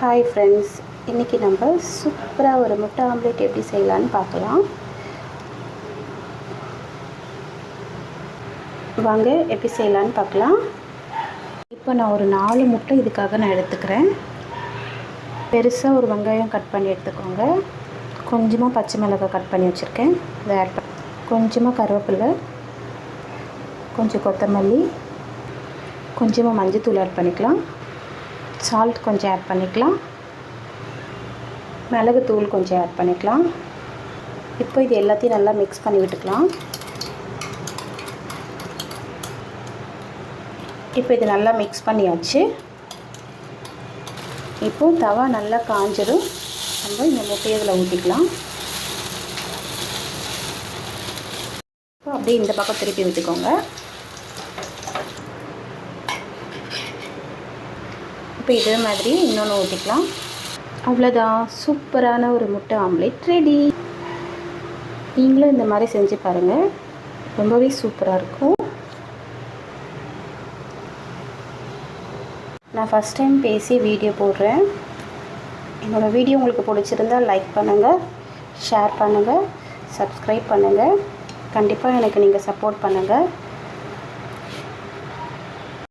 Hi friends இன்றைக்கி நம்ம சூப்பராக ஒரு முட்டை ஆம்லேட் எப்படி செய்யலான்னு பார்க்கலாம். வாங்க எப்படி செய்யலான்னு பார்க்கலாம். இப்போ நான் ஒரு நாலு முட்டை இதுக்காக நான் எடுத்துக்கிறேன். பெருசாக ஒரு வெங்காயம் கட் பண்ணி எடுத்துக்கோங்க. கொஞ்சமாக பச்சை மிளகாய் கட் பண்ணி வச்சுருக்கேன். அதை ஆட் பண்ண கொஞ்சமாக கருவேப்பில்லை கொஞ்சம் கொத்தமல்லி கொஞ்சமாக மஞ்சத்தூள் ஆட் பண்ணிக்கலாம். சால்ட் கொஞ்சம் ஆட் பண்ணிக்கலாம். மிளகுத்தூள் கொஞ்சம் ஆட் பண்ணிக்கலாம். இப்போ இது எல்லாத்தையும் நல்லா மிக்ஸ் பண்ணி விட்டுக்கலாம். இப்போ இது நல்லா மிக்ஸ் பண்ணியாச்சு. இப்போது தவா நல்லா காஞ்சிடும் நம்ம இந்த முட்டையை இதில் ஊற்றிக்கலாம் இப்போ அப்படியே இந்த பக்கம் திருப்பி விட்டுக்கோங்க. இப்போ இதே மாதிரி இன்னொன்று ஊற்றிக்கலாம் அவ்வளோதான் சூப்பரான ஒரு முட்டை ஆம்லேட் ரெடி. நீங்களும் இந்த மாதிரி செஞ்சு பாருங்கள் ரொம்பவே சூப்பராக இருக்கும். நான் ஃபஸ்ட் டைம் பேசி வீடியோ போடுறேன். என்னோடய வீடியோ உங்களுக்கு பிடிச்சிருந்தால் லைக் பண்ணுங்கள் ஷேர் பண்ணுங்கள் சப்ஸ்கிரைப் பண்ணுங்கள் கண்டிப்பாக எனக்கு நீங்கள் சப்போர்ட் பண்ணுங்கள்